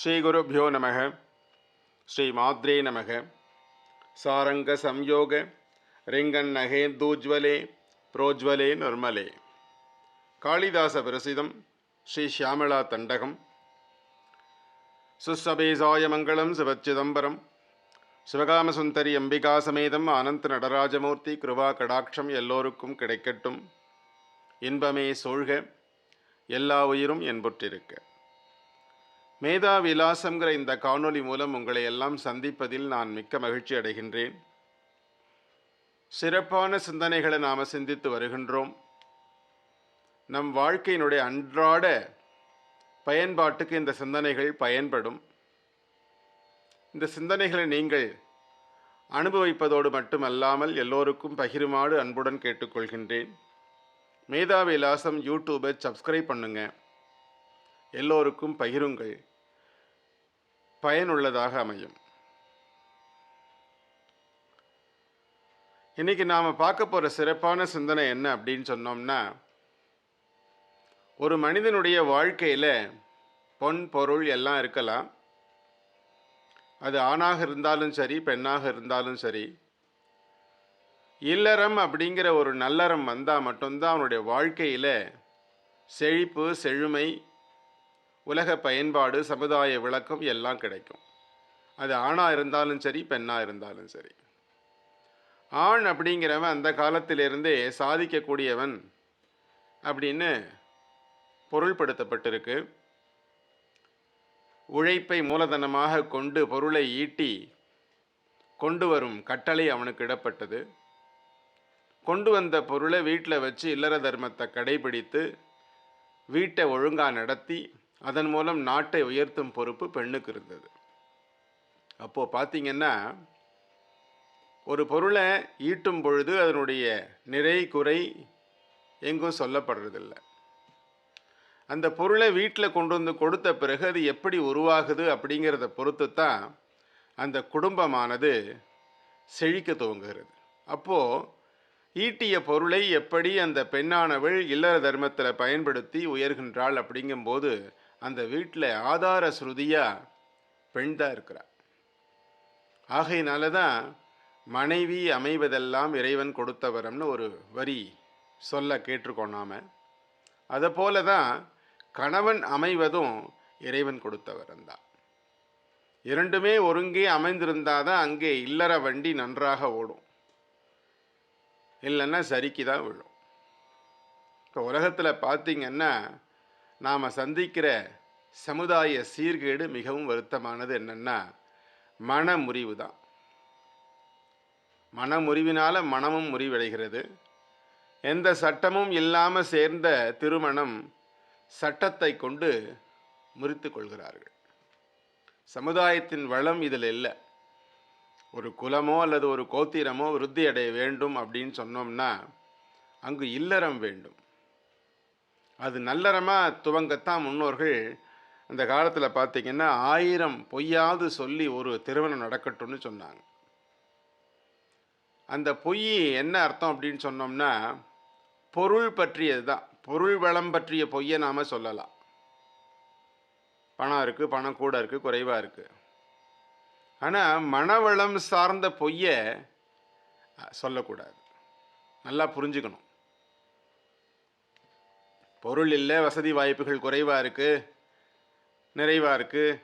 ஸ்ரீகுருभ्यो நமக ஸ்ரீ மாத்ரே நமக. சாரங்க சம்யோக ரிங்கன் நகேந்தூஜ்வலே புரோஜ்வலே நிர்மலே. காளிதாச பிரசிதம் ஸ்ரீ ஷியாமளா தண்டகம். சுசபேசாய மங்களம் சிவச்சிதம்பரம். சிவகாமசுந்தரி அம்பிகா சமேதம் அனந்த நடராஜமூர்த்தி கிருபா கடாட்சம் எல்லோருக்கும் கிடைக்கட்டும். இன்பமே சூழ்க எல்லா உயிரும் என்புற்றிருக்க. மேதா விலாசங்கிற இந்த காணொளி மூலம் உங்களை எல்லாம் சந்திப்பதில் நான் மிக்க மகிழ்ச்சி அடைகின்றேன். சிறப்பான சிந்தனைகளை நாம் சிந்தித்து வருகின்றோம். நம் வாழ்க்கையினுடைய அன்றாட பயன்பாட்டுக்கு இந்த சிந்தனைகள் பயன்படும். இந்த சிந்தனைகளை நீங்கள் அனுபவிப்பதோடு மட்டுமல்லாமல் எல்லோருக்கும் பகிருமாறு அன்புடன் கேட்டுக்கொள்கின்றேன். மேதா விலாசம் யூடியூபை சப்ஸ்கிரைப் பண்ணுங்கள் எல்லோருக்கும் பகிருங்கள். பயனுள்ளதாக அமையும். இன்னைக்கு நாம் பார்க்க போகிற சிறப்பான சிந்தனை என்ன அப்படின்னு சொன்னோம்னா ஒரு மனிதனுடைய வாழ்க்கையில் பொன் பொருள் எல்லாம் இருக்கலாம். அது ஆணாக இருந்தாலும் சரி பெண்ணாக இருந்தாலும் சரி. இல்லறம் அப்படிங்கிற ஒரு நல்லறம் வந்தால் மட்டும்தான் அவனுடைய வாழ்க்கையில் செழிப்பு செழுமை உலக பயன்பாடு சமுதாய விளக்கம் எல்லாம் கிடைக்கும். அது ஆணாக இருந்தாலும் சரி பெண்ணாக இருந்தாலும் சரி. ஆண் அப்படிங்கிறவன் அந்த காலத்திலிருந்தே சாதிக்கக்கூடியவன் அப்படின்னு பொருள்படுத்தப்பட்டிருக்கு. உழைப்பை மூலதனமாக கொண்டு பொருளை ஈட்டி கொண்டு வரும் கட்டளை அவனுக்கு இடப்பட்டது. கொண்டு வந்த பொருளை வீட்டில் வச்சு இல்லற தர்மத்தை கடைபிடித்து வீட்டை ஒழுங்காக நடத்தி அதன் மூலம் நாட்டை உயர்த்தும் பொறுப்பு பெண்ணுக்கு இருந்தது. அப்போது பார்த்தீங்கன்னா ஒரு பொருளை ஈட்டும் பொழுது அதனுடைய நிறை குறை எங்கும் சொல்லப்படுறதில்லை. அந்த பொருளை வீட்டில் கொண்டு வந்து கொடுத்த பிறகு அது எப்படி உருவாகுது அப்படிங்கிறத பொறுத்து தான் அந்த குடும்பமானது செழிக்க துவங்குகிறது. அப்போது ஈட்டிய பொருளை எப்படி அந்த பெண்ணானவள் இல்லற தர்மத்தில் பயன்படுத்தி உயர்கின்றாள் அப்படிங்கும்போது அந்த வீட்டில் ஆதார ஸ்ருதியாக பெண் தான் இருக்கிறா. ஆகையினால தான் மனைவி அமைவதெல்லாம் இறைவன் கொடுத்தவரம்னு ஒரு வரி சொல்ல கேட்டிருக்கோம் நாம். அதை போல தான் கணவன் அமைவதும் இறைவன் கொடுத்தவரம் தான் இரண்டுமே ஒருங்கே அமைந்திருந்தால் தான் அங்கே இல்லற வண்டி நன்றாக ஓடும். இல்லைன்னா சரிக்கு தான் விழும். இப்போ உலகத்தில் பார்த்திங்கன்னா நாம் சந்திக்கிற சமுதாய சீர்கேடு மிகவும் வருத்தமானது என்னென்னா மன முறிவு தான். மன முறிவினால் மனமும் முறிவடைகிறது. எந்த சட்டமும் இல்லாமல் சேர்ந்த திருமணம் சட்டத்தை கொண்டு முறித்து கொள்கிறார்கள். சமுதாயத்தின் வளம் இதில் இல்லை. ஒரு குலமோ அல்லது ஒரு கோத்திரமோ விருத்தி அடைய வேண்டும் அப்படின்னு சொன்னோம்னா அங்கு இல்லறம் வேண்டும். அது நல்லறமாக துவங்கத்தான் முன்னோர்கள் அந்த காலத்தில் பார்த்தீங்கன்னா ஆயிரம் பொய்யாவது சொல்லி ஒரு திருமணம் நடக்கட்டும்னு சொன்னாங்க. அந்த பொய் என்ன அர்த்தம் அப்படின்னு சொன்னோம்னா பொருள் பற்றியது தான். பொருள் வளம் பற்றிய பொய்யை நாம் சொல்லலாம். பணம் இருக்குது பணம் கூட இருக்குது குறைவாக இருக்குது ஆனால் மனவளம் சார்ந்த பொய்யை சொல்லக்கூடாது. நல்லா புரிஞ்சுக்கணும். பொருள் இல்லை வசதி வாய்ப்புகள் குறைவாக இருக்குது நிறைவாக இருக்குது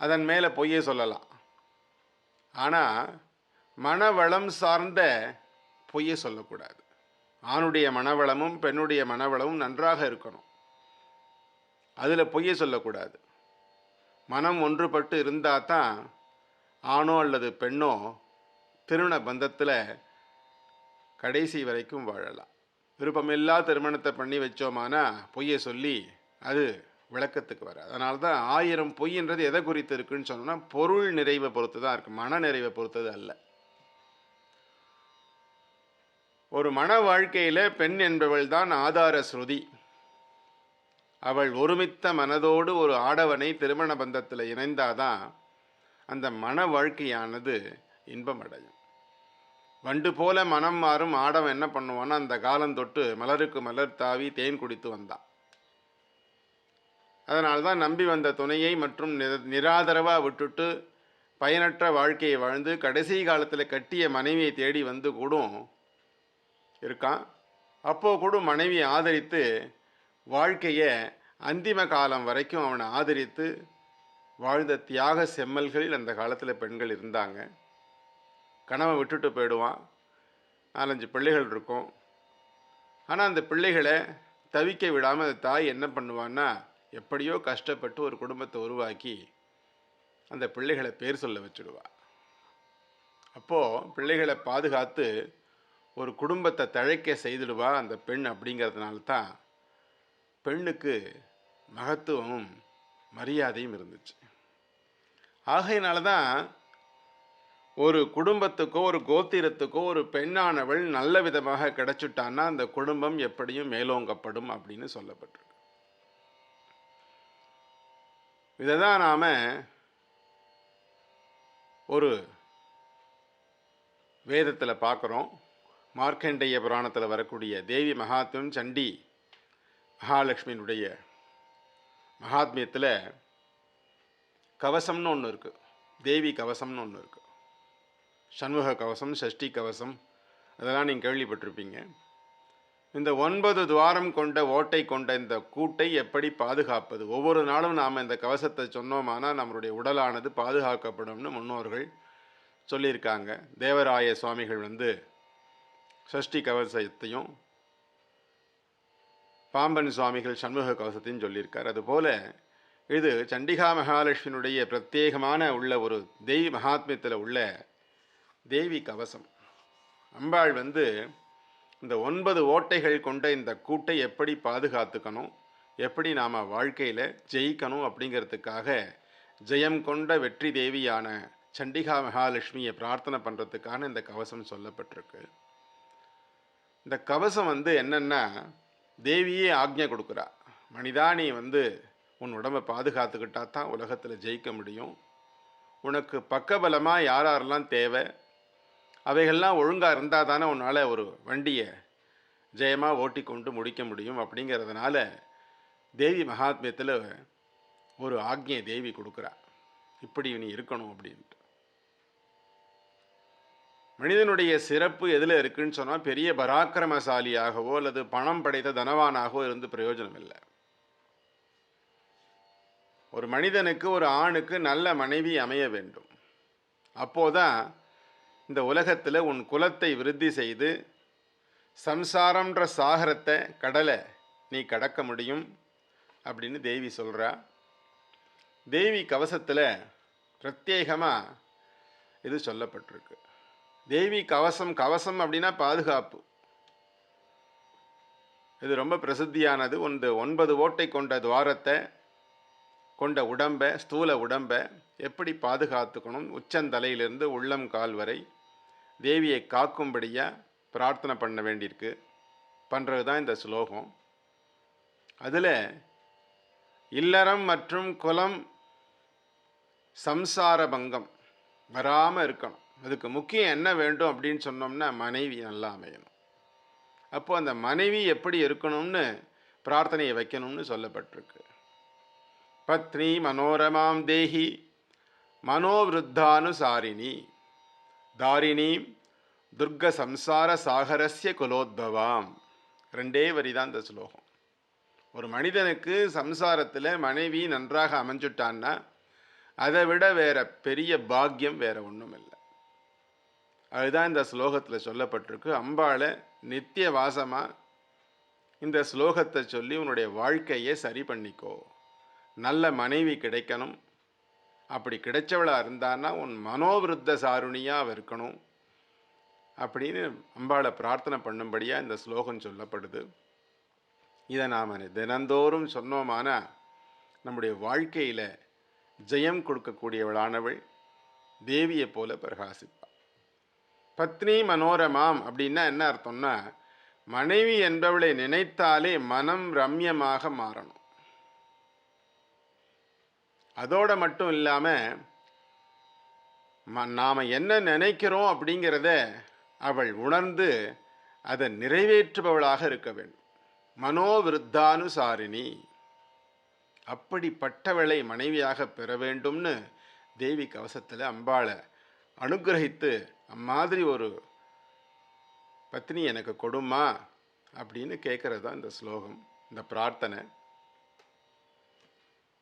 அதன் மேலே பொய்யை சொல்லலாம். ஆனால் மனவளம் சார்ந்த பொய்யை சொல்லக்கூடாது. ஆணுடைய மனவளமும் பெண்ணுடைய மனவளமும் நன்றாக இருக்கணும். அதில் பொய்யை சொல்லக்கூடாது. மனம் ஒன்றுபட்டு இருந்தால் தான் ஆணோ அல்லது பெண்ணோ திருமண பந்தத்தில் கடைசி வரைக்கும் வாழலாம். விருப்பமில்லா திருமணத்தை பண்ணி வச்சோமானா பொய்யை சொல்லி அது விளக்கத்துக்கு வர அதனால தான் ஆயிரம் பொய்ன்றது எதை குறித்து இருக்குன்னு சொன்னோம்னா பொருள் நிறைவை பொறுத்து தான் இருக்குது மன நிறைவை பொறுத்தது அல்ல. ஒரு மன வாழ்க்கையில் பெண் என்பவள் தான் ஆதார ஸ்ருதி. அவள் ஒருமித்த மனதோடு ஒரு ஆடவனை திருமண பந்தத்தில் இணைந்தாதான் அந்த மன வாழ்க்கையானது இன்பம் அடையும் வண்டு போல மனம் மாறும் ஆடவன் என்ன பண்ணுவான்னா அந்த காலம் தொட்டு மலருக்கு மலர் தாவி தேன் குடித்து வந்தான். அதனால் தான் நம்பி வந்த துணையை மற்றும் நிர- விட்டுட்டு பயனற்ற வாழ்க்கையை வாழ்ந்து கடைசி காலத்தில் கட்டிய மனைவியை தேடி வந்து கூடும் இருக்கான். அப்போ கூட மனைவியை ஆதரித்து வாழ்க்கையை அந்திம காலம் வரைக்கும் அவனை ஆதரித்து வாழ்ந்த தியாக செம்மல்களில் அந்த காலத்தில் பெண்கள் இருந்தாங்க. கணவன் விட்டுட்டு போயிடுவான். நாலஞ்சு பிள்ளைகள் இருக்கும். ஆனால் அந்த பிள்ளைகளை தவிக்க விடாமல் அந்த தாய் என்ன பண்ணுவான்னா எப்படியோ கஷ்டப்பட்டு ஒரு குடும்பத்தை உருவாக்கி அந்த பிள்ளைகளை பேர் சொல்ல வச்சுடுவா. அப்போது பிள்ளைகளை பாதுகாத்து ஒரு குடும்பத்தை தழைக்க செய்திடுவா அந்த பெண் அப்படிங்கிறதுனால தான் பெண்ணுக்கு மகத்துவமும் மரியாதையும் இருந்துச்சு. ஆகையினால தான் ஒரு குடும்பத்துக்கோ ஒரு கோத்திரத்துக்கோ ஒரு பெண்ணானவள் நல்ல விதமாக கிடைச்சிட்டான்னா அந்த குடும்பம் எப்படியும் மேலோங்கப்படும் அப்படின்னு சொல்லப்பட்டிருக்கு. இதை தான் நாம் ஒரு வேதத்தில் பார்க்குறோம். மார்க்கண்டேய புராணத்தில் வரக்கூடிய தேவி மகாத்மியம் சண்டி மகாலட்சுமியினுடைய மகாத்மியத்தில் கவசம்னு ஒன்று இருக்குது தேவி கவசம்னு ஒன்று இருக்குது சண்முக கவசம் சஷ்டி கவசம் அதெல்லாம் நீங்கள் கேள்விப்பட்டிருப்பீங்க. இந்த ஒன்பது துவாரம் கொண்ட ஓட்டை கொண்ட இந்த கூட்டை எப்படி பாதுகாப்பது? ஒவ்வொரு நாளும் நாம் இந்த கவசத்தை சொன்னோமானால் நம்மளுடைய உடலானது பாதுகாக்கப்படும்னு முன்னோர்கள் சொல்லியிருக்காங்க. தேவராய சுவாமிகள் வந்து சஷ்டி கவசத்தையும் பாம்பன் சுவாமிகள் சண்முக கவசத்தையும் சொல்லியிருக்கார். அதுபோல் இது சண்டிகா மகாலட்சுமியினுடைய பிரத்யேகமான உள்ள ஒரு தெய்வ மகாத்மியத்தில் உள்ள தேவி கவசம். அம்பாள் வந்து இந்த ஒன்பது ஓட்டைகள் கொண்ட இந்த கூட்டை எப்படி பாதுகாத்துக்கணும் எப்படி நாம் வாழ்க்கையில் ஜெயிக்கணும் அப்படிங்கிறதுக்காக ஜெயம் கொண்ட வெற்றி தேவியான சண்டிகா மகாலட்சுமியை பிரார்த்தனை பண்ணுறதுக்கான இந்த கவசம் சொல்லப்பட்டிருக்கு. இந்த கவசம் வந்து என்னென்னா தேவியே ஆக்ஞை கொடுக்குறா. மனிதா நீ வந்து உன் உடம்பை பாதுகாத்துக்கிட்டா தான் உலகத்தில் ஜெயிக்க முடியும். உனக்கு பக்கபலமாக யார் யாரெல்லாம் தேவை? அவைகள்லாம் ஒழுங்காக இருந்தால் தானே உன்னால் ஒரு வண்டியை ஜெயமாக ஓட்டி கொண்டு முடிக்க முடியும் அப்படிங்கிறதுனால தேவி மகாத்மியத்தில் ஒரு ஆக்ஞையை தேவி கொடுக்குறா. இப்படி நீ இருக்கணும் அப்படின்ட்டு. மனிதனுடைய சிறப்பு எதில் இருக்குன்னு சொன்னால் பெரிய பராக்கிரமசாலியாகவோ அல்லது பணம் படைத்த தனவானாகவோ இருந்து பிரயோஜனம் இல்லை. ஒரு மனிதனுக்கு ஒரு ஆணுக்கு நல்ல மனைவி அமைய வேண்டும். அப்போதான் இந்த உலகத்தில் உன் குலத்தை விருத்தி செய்து சம்சாரம்ன்ற சாகரத்தை கடலை நீ கடக்க முடியும் அப்படின்னு தேவி சொல்கிறா தேவி கவசத்தில் பிரத்யேகமாக இது சொல்லப்பட்டிருக்கு. தேவி கவசம் கவசம் அப்படின்னா பாதுகாப்பு. இது ரொம்ப பிரசித்தியானது. ஒன்று ஒன்பது ஓட்டை கொண்ட துவாரத்தை கொண்ட உடம்பை ஸ்தூல உடம்பை எப்படி பாதுகாத்துக்கணும்? உச்சந்தலையிலிருந்து உள்ளம் கால் வரை தேவியை காக்கும்படியாக பிரார்த்தனை பண்ண வேண்டியிருக்கு. பண்ணுறது தான் இந்த ஸ்லோகம். அதில் இல்லறம் மற்றும் குலம் சம்சார பங்கம் வராமல் இருக்கணும். அதுக்கு முக்கியம் என்ன வேண்டும் அப்படின்னு சொன்னோம்னா மனைவி நல்லா அமையணும். அப்போது அந்த மனைவி எப்படி இருக்கணும்னு பிரார்த்தனையை வைக்கணும்னு சொல்லப்பட்டிருக்கு. பத்னி மனோரமாம் தேஹி மனோவிருத்தானுசாரிணி தாரிணி துர்க சம்சார சாகரஸ்ய குலோத்பவாம். ரெண்டே வரி தான் இந்த ஸ்லோகம். ஒரு மனிதனுக்கு சம்சாரத்தில் மனைவி நன்றாக அமைஞ்சுட்டான்னா அதை விட வேற பெரிய பாக்கியம் வேற ஒன்றும் இல்லை அதுதான் இந்த ஸ்லோகத்தில் சொல்லப்பட்டிருக்கு. அம்பாளை நித்திய வாசமாக இந்த ஸ்லோகத்தை சொல்லி உன்னுடைய வாழ்க்கையை சரி பண்ணிக்கோ. நல்ல மனைவி கிடைக்கணும். அப்படி கிடைச்சவளாக இருந்தான்னா உன் மனோவிருத்த சாருணியாக இருக்கணும். அப்படின்னு அம்பாளை பிரார்த்தனை பண்ணும்படியாக இந்த ஸ்லோகம் சொல்லப்படுது. இதை நாம் தினந்தோறும் சொன்னோமானா நம்முடைய வாழ்க்கையில் ஜெயம் கொடுக்கக்கூடியவளானவள் தேவியை போல பிரகாசிப்பாள் பத்னி மனோரமாம் அப்படின்னா என்ன அர்த்தம்னா மனைவி என்பவளை நினைத்தாலே மனம் ரம்யமாக மாறணும். அதோட மட்டும் இல்லாமல் ம நாம் என்ன நினைக்கிறோம் அப்படிங்கிறத அவள் உணர்ந்து அதை நிறைவேற்றுபவளாக இருக்க வேண்டும். மனோவிருத்தானுசாரிணி அப்படிப்பட்டவளை மனைவியாக பெற வேண்டும்னு தேவி கவசத்தில் அம்பாளை அனுகிரகித்து அம்மாதிரி ஒரு பத்னி எனக்கு கொடுமா அப்படின்னு கேட்குறது தான் இந்த ஸ்லோகம் இந்த பிரார்த்தனை.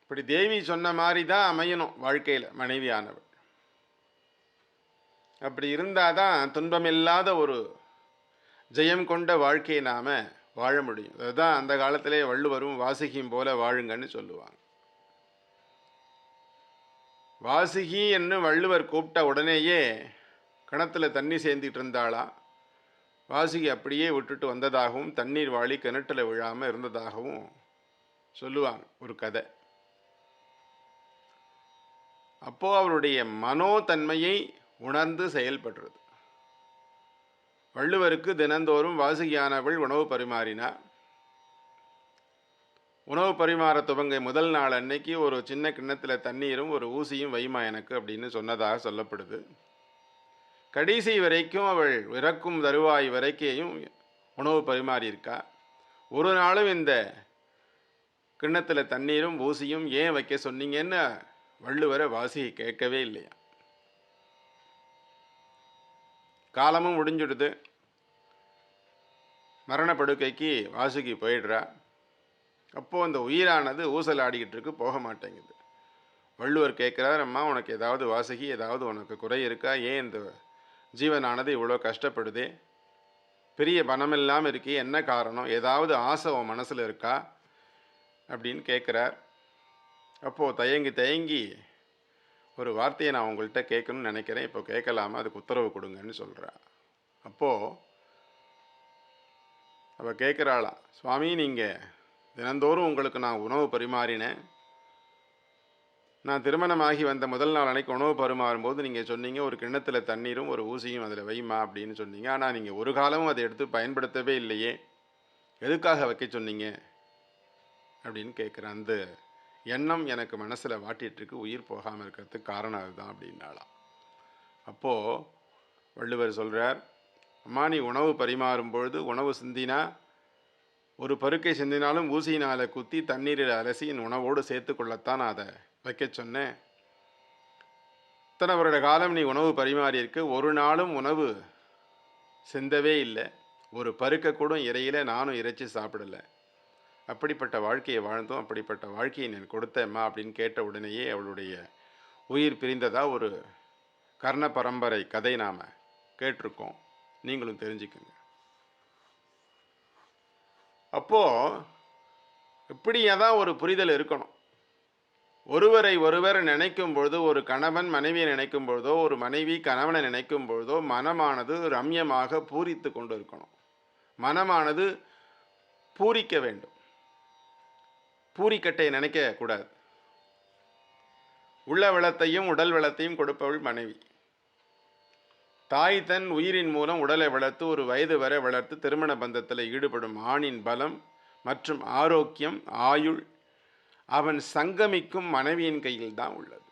இப்படி தேவி சொன்ன மாதிரி தான் அமையணும் வாழ்க்கையில் மனைவியானவள். அப்படி இருந்தால் தான் துன்பமில்லாத ஒரு ஜெயம் கொண்ட வாழ்க்கையை நாம் வாழ முடியும். அதுதான் அந்த காலத்திலே வள்ளுவரும் வாசுகியும் போல வாழுங்கன்னு சொல்லுவாங்க. வாசுகி என்று வள்ளுவர் கூப்பிட்ட உடனேயே கிணத்துல தண்ணி சேர்ந்துட்டு இருந்தாளா? வாசுகி அப்படியே விட்டுட்டு வந்ததாகவும் தண்ணீர் வாளி கிணற்றில் விழாமல் இருந்ததாகவும் சொல்லுவாங்க ஒரு கதை. அப்போது அவருடைய மனோதன்மையை உணர்ந்து செயல்படுறது வள்ளுவருக்கு தினந்தோறும் வாசுகியானவள் உணவு பரிமாறினார் உணவு பரிமாற துவங்க முதல் நாள் அன்னைக்கு ஒரு சின்ன கிண்ணத்தில் தண்ணீரும் ஒரு ஊசியும் வைமா எனக்கு அப்படின்னு சொன்னதாக சொல்லப்படுது. கடைசி வரைக்கும் அவள் இறக்கும் தருவாய் வரைக்கையும் உணவு பரிமாறியிருக்கா. ஒரு நாளும் இந்த கிண்ணத்தில் தண்ணீரும் ஊசியும் ஏன் வைக்க சொன்னீங்கன்னு வள்ளுவரை வாசியை கேட்கவே இல்லையா? காலமும் முடிஞ்சுடுது. மரணப்படுக்கைக்கு வாசுகி போயிடுறா. அப்போது அந்த உயிரானது ஊசல் ஆடிக்கிட்டு இருக்கு போக மாட்டேங்குது. வள்ளுவர் கேட்குறாரு அம்மா உனக்கு ஏதாவது வாசுகி ஏதாவது உனக்கு குறை இருக்கா? ஏன் இந்த ஜீவனானது இவ்வளோ கஷ்டப்படுதே? பெரிய பணம் இல்லாமல் இருக்கே என்ன காரணம்? ஏதாவது ஆசை உன் மனசில் இருக்கா? அப்படின்னு கேட்குறார். அப்போது தயங்கி தயங்கி ஒரு வார்த்தையை நான் உங்கள்கிட்ட கேட்கணும்னு நினைக்கிறேன். இப்போ கேட்கலாமா? அதுக்கு உத்தரவு கொடுங்கன்னு சொல்கிறா அப்போது அவள் கேட்குறாளா சுவாமி நீங்கள் தினந்தோறும் உங்களுக்கு நான் உணவு பரிமாறினேன். நான் திருமணமாகி வந்த முதல் நாள் அன்னைக்கு உணவு பரிமாறும்போது நீங்கள் சொன்னீங்க ஒரு கிண்ணத்தில் தண்ணீரும் ஒரு ஊசியும் அதில் வைமா அப்படின்னு சொன்னீங்க. ஆனால் நீங்கள் ஒரு காலமும் அதை எடுத்து பயன்படுத்தவே இல்லையே. எதுக்காக வைக்க சொன்னீங்க? அப்படின்னு கேட்குறேன் அந்த எண்ணம் எனக்கு மனசில் வாட்டிகிட்ருக்கு உயிர் போகாமல் இருக்கிறதுக்கு காரணம் அதுதான் அப்படின்னாலாம் அப்போது வள்ளுவர் சொல்கிறார் அம்மா நீ உணவு பரிமாறும் பொழுது உணவு சிந்தினா ஒரு பருக்கை சிந்தினாலும் ஊசியினால் குத்தி தண்ணீரில் அலசி என் உணவோடு சேர்த்து கொள்ளத்தான் நான் அதை வைக்க சொன்னேன். இத்தனை வருட காலம் நீ உணவு பரிமாறியிருக்கு ஒரு நாளும் உணவு சிந்தவே இல்லை. ஒரு பருக்க கூட இறையில் நானும் இறைச்சி சாப்பிடலை. அப்படிப்பட்ட வாழ்க்கையை வாழ்ந்தோம் அப்படிப்பட்ட வாழ்க்கையை நான் கொடுத்தேம்மா அப்படின்னு கேட்ட உடனேயே அவளுடைய உயிர் பிரிந்ததா ஒரு கர்ண பரம்பரை கதை நாம் கேட்டிருக்கோம். நீங்களும் தெரிஞ்சுக்கங்க. அப்போது இப்படியே தான் ஒரு புரிதல் இருக்கணும். ஒருவரை ஒருவர் நினைக்கும் பொழுது ஒரு கணவன் மனைவியை நினைக்கும் பொழுதோ ஒரு மனைவி கணவனை நினைக்கும் பொழுதோ மனமானது ரம்யமாக பூரித்து கொண்டு இருக்கணும் மனமானது பூரிக்க வேண்டும். பூரிக்கட்டையை நினைக்கக்கூடாது உள்ள வளத்தையும் உடல் வளத்தையும் கொடுப்பவள் மனைவி. தாய் தன் உயிரின் மூலம் உடலை வளர்த்து ஒரு வயது வரை வளர்த்து திருமண பந்தத்தில் ஈடுபடும் ஆணின் பலம் மற்றும் ஆரோக்கியம் ஆயுள் அவன் சங்கமிக்கும் மனைவியின் கையில் தான் உள்ளது.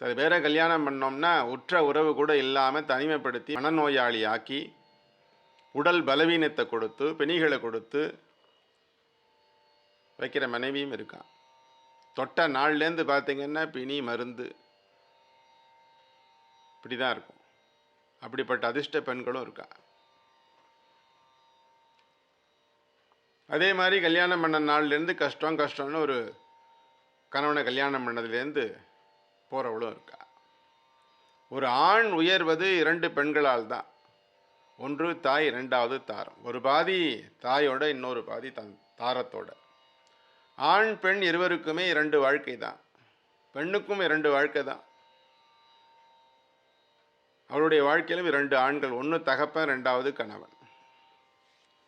சில பேரை கல்யாணம் பண்ணோம்னா உற்ற உறவு கூட இல்லாமல் தனிமைப்படுத்தி மனநோயாளி ஆக்கி உடல் பலவீனத்தை கொடுத்து பிணிகளை கொடுத்து வைக்கிற மனைவியும் இருக்கான் தொட்ட நாள்லேருந்து பார்த்தீங்கன்னா பிணி மருந்து. இப்படி தான் இருக்கும். அப்படிப்பட்ட அதிர்ஷ்ட பெண்களும் இருக்கா? அதே மாதிரி கல்யாணம் பண்ண நாள்லேருந்து கஷ்டம் கஷ்டம்னு ஒரு கணவனை கல்யாணம் பண்ணதுலேருந்து போகிறவளும் இருக்கா? ஒரு ஆண் உயர்வது இரண்டு பெண்களால் தான் ஒன்று தாய் இரண்டாவது தாரம். ஒரு பாதி தாயோட இன்னொரு பாதி தன் தாரத்தோட. ஆண் பெண் இருவருக்குமே இரண்டு வாழ்க்கை தான். பெண்ணுக்கும் இரண்டு வாழ்க்கை தான். அவளுடைய வாழ்க்கையிலும் இரண்டு ஆண்கள் ஒன்று தகப்பன் ரெண்டாவது கணவன்.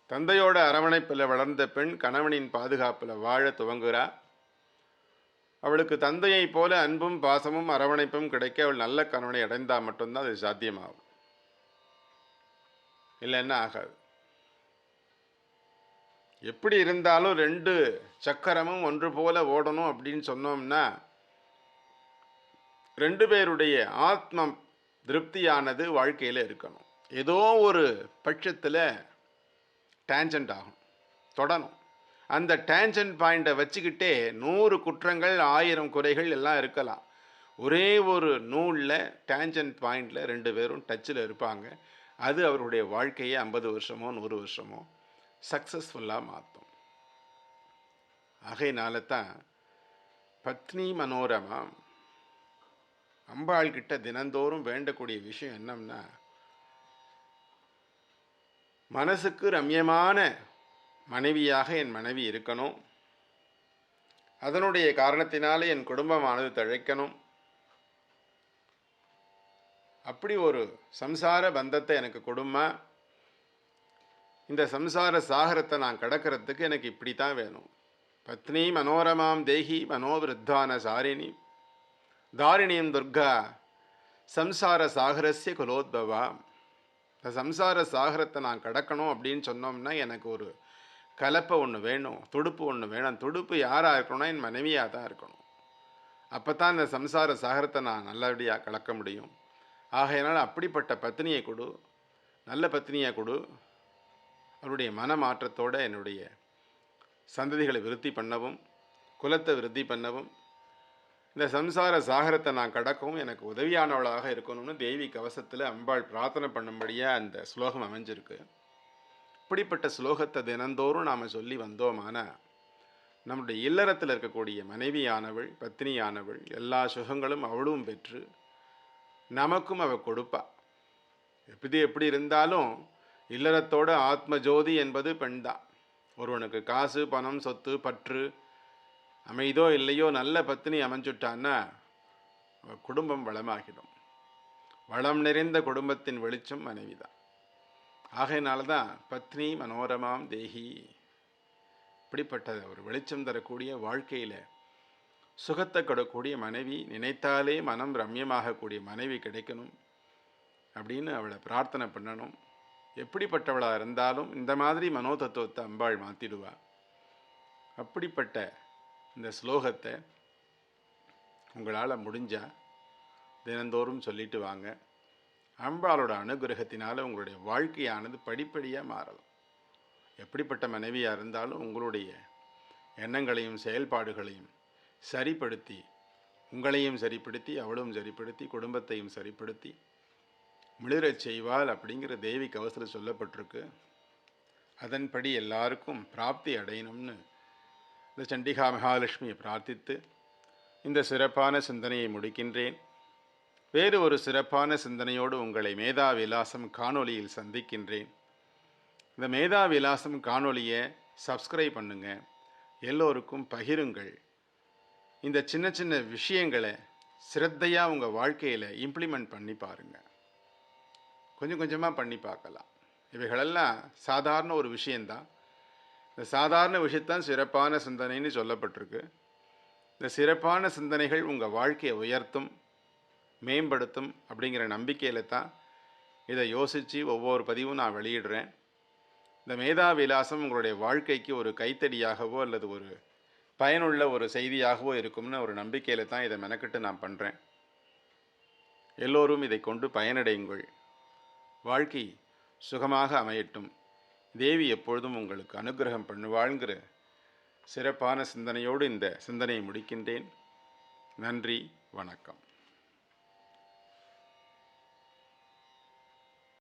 தந்தையோட அரவணைப்பில் வளர்ந்த பெண் கணவனின் பாதுகாப்பில் வாழ துவங்குகிறா. அவளுக்கு தந்தையைப் போல அன்பும் பாசமும் அரவணைப்பும் கிடைக்க அவள் நல்ல கணவனை அடைந்தால் மட்டும்தான் அது சாத்தியமாகும். இல்லைன்னா ஆகாது. எப்படி இருந்தாலும் ரெண்டு சக்கரமும் ஒன்று போல ஓடணும் அப்படின்னு சொன்னோம்னா ரெண்டு பேருடைய ஆத்மம் திருப்தியானது வாழ்க்கையில் இருக்கணும். ஏதோ ஒரு பட்சத்தில் டேஞ்சண்ட் ஆகும் தொடணும். அந்த டேஞ்சன்ட் பாயிண்ட்டை வச்சுக்கிட்டே நூறு குற்றங்கள் ஆயிரம் குறைகள் எல்லாம் இருக்கலாம். ஒரே ஒரு நூலில் டேஞ்சன்ட் பாயிண்டில் ரெண்டு பேரும் டச்சில் இருப்பாங்க. அது அவருடைய வாழ்க்கையை ஐம்பது வருஷமோ நூறு வருஷமோ சக்ஸஸ்ஃபுல்லாக மாற்றும் ஆகையினால தான் பத்னி மனோரமா அம்பாள் கிட்ட தினந்தோறும் வேண்டக்கூடிய விஷயம் என்னம்னா மனசுக்கு ரம்யமான மனைவியாக என் மனைவி இருக்கணும். அதனுடைய காரணத்தினாலே என் குடும்பமானது தழைக்கணும். அப்படி ஒரு சம்சார பந்தத்தை எனக்கு கொடுமா. இந்த சம்சார சாகரத்தை நான் கடக்கிறதுக்கு எனக்கு இப்படி தான் வேணும். பத்னி மனோரமாம் தேகி மனோவிருத்தான சாரிணி. தாரிணியம் துர்கா சம்சார சாகரஸ்ய குலோத்பவா இந்த சம்சார சாகரத்தை நான் கடக்கணும் அப்படின்னு சொன்னோம்னா எனக்கு ஒரு கலப்பை ஒன்று வேணும் துடுப்பு ஒன்று வேணும். துடுப்பு யாராக இருக்கணும்னா என் மனைவியாக தான் இருக்கணும். அப்போ தான் இந்த சம்சார சாகரத்தை நான் நல்லபடியாக கலக்க முடியும். ஆகையினால் அப்படிப்பட்ட பத்தினியை கொடு நல்ல பத்தினியை கொடு. அவருடைய மன மாற்றத்தோடு என்னுடைய சந்ததிகளை விருத்தி பண்ணவும் குலத்தை விருத்தி பண்ணவும் இந்த சம்சார சாகரத்தை நான் கடக்கவும் எனக்கு உதவியானவளாக இருக்கணும்னு தேவி கவசத்தில் அம்பாள் பிரார்த்தனை பண்ணும்படியாக அந்த ஸ்லோகம் அமைஞ்சிருக்கு. இப்படிப்பட்ட ஸ்லோகத்தை தினந்தோறும் நாம் சொல்லி வந்தோமான நம்முடைய இல்லறத்தில் இருக்கக்கூடிய மனைவியானவள் பத்தினியானவள் எல்லா சுகங்களும் அவளும் பெற்று நமக்கும் அவள் கொடுப்பா. எப்படி எப்படி இருந்தாலும் இல்லறத்தோட ஆத்ம ஜோதி என்பது பெண்தான் ஒருவனுக்கு காசு பணம் சொத்து பற்று அமைதோ இல்லையோ நல்ல பத்தினி அமைஞ்சுட்டான்னா குடும்பம் வளமாகிடும். வளம் நிறைந்த குடும்பத்தின் வெளிச்சம் மனைவி தான் ஆகையினால தான் பத்னி மனோரமாம் தேகி. இப்படிப்பட்ட ஒரு வெளிச்சம் தரக்கூடிய வாழ்க்கையில் சுகத்தை கொடக்கூடிய மனைவி நினைத்தாலே மனம் ரம்யமாகக்கூடிய மனைவி கிடைக்கணும் அப்படின்னு அவளை பிரார்த்தனை பண்ணணும். எப்படிப்பட்டவளாக இருந்தாலும் இந்த மாதிரி மனோதத்துவத்தை அம்பாள் மாற்றிடுவா அப்படிப்பட்ட இந்த ஸ்லோகத்தை உங்களால் முடிஞ்சால் தினந்தோறும் சொல்லிட்டு வாங்க. அம்பாளோட அனுகிரகத்தினால் உங்களுடைய வாழ்க்கையானது படிப்படியாக மாறலாம். எப்படிப்பட்ட மனைவியாக இருந்தாலும் உங்களுடைய எண்ணங்களையும் செயல்பாடுகளையும் சரிப்படுத்தி உங்களையும் சரிப்படுத்தி அவளும் சரிப்படுத்தி குடும்பத்தையும் சரிப்படுத்தி மிளிரச் செய்வாள் அப்படிங்கிற தேவி கவசத்தில் சொல்லப்பட்டிருக்கு. அதன்படி எல்லாருக்கும் பிராப்தி அடையணும்னு இந்த சண்டிகா மகாலட்சுமியை பிரார்த்தித்து இந்த சிறப்பான சிந்தனையை முடிக்கின்றேன். வேறு ஒரு சிறப்பான சிந்தனையோடு உங்களை மேதா விலாசம் காணொலியில் சந்திக்கின்றேன். இந்த மேதா விலாசம் காணொலியை சப்ஸ்கிரைப் பண்ணுங்க. எல்லோருக்கும் பகிருங்கள். இந்த சின்ன சின்ன விஷயங்களை சிரத்தையாக உங்கள் வாழ்க்கையில் இம்ப்ளிமெண்ட் பண்ணி பாருங்கள் கொஞ்சம் கொஞ்சமாக பண்ணி பார்க்கலாம். இவைகளெல்லாம் சாதாரண ஒரு விஷயந்தான். இந்த சாதாரண விஷயத்தான் சிறப்பான சிந்தனைன்னு சொல்லப்பட்டிருக்கு. இந்த சிறப்பான சிந்தனைகள் உங்கள் வாழ்க்கையை உயர்த்தும் மேம்படுத்தும் அப்படிங்கிற நம்பிக்கையில் தான் இதை யோசித்து ஒவ்வொரு பதிவும் நான் வெளியிடுறேன். இந்த மேதா விலாசம் உங்களுடைய வாழ்க்கைக்கு ஒரு கைத்தடியாகவோ அல்லது ஒரு பயனுள்ள ஒரு செய்தியாகவோ இருக்கும்னு ஒரு நம்பிக்கையில் தான் இதை மெனக்கிட்டு நான் பண்ணுறேன் எல்லோரும் இதை கொண்டு பயனடையுங்கள். வாழ்க்கை சுகமாக அமையட்டும். தேவி எப்பொழுதும் உங்களுக்கு அனுகிரகம் பண்ணுவாள்கிற சிறப்பான சிந்தனையோடு இந்த சிந்தனையை முடிக்கின்றேன். நன்றி வணக்கம்.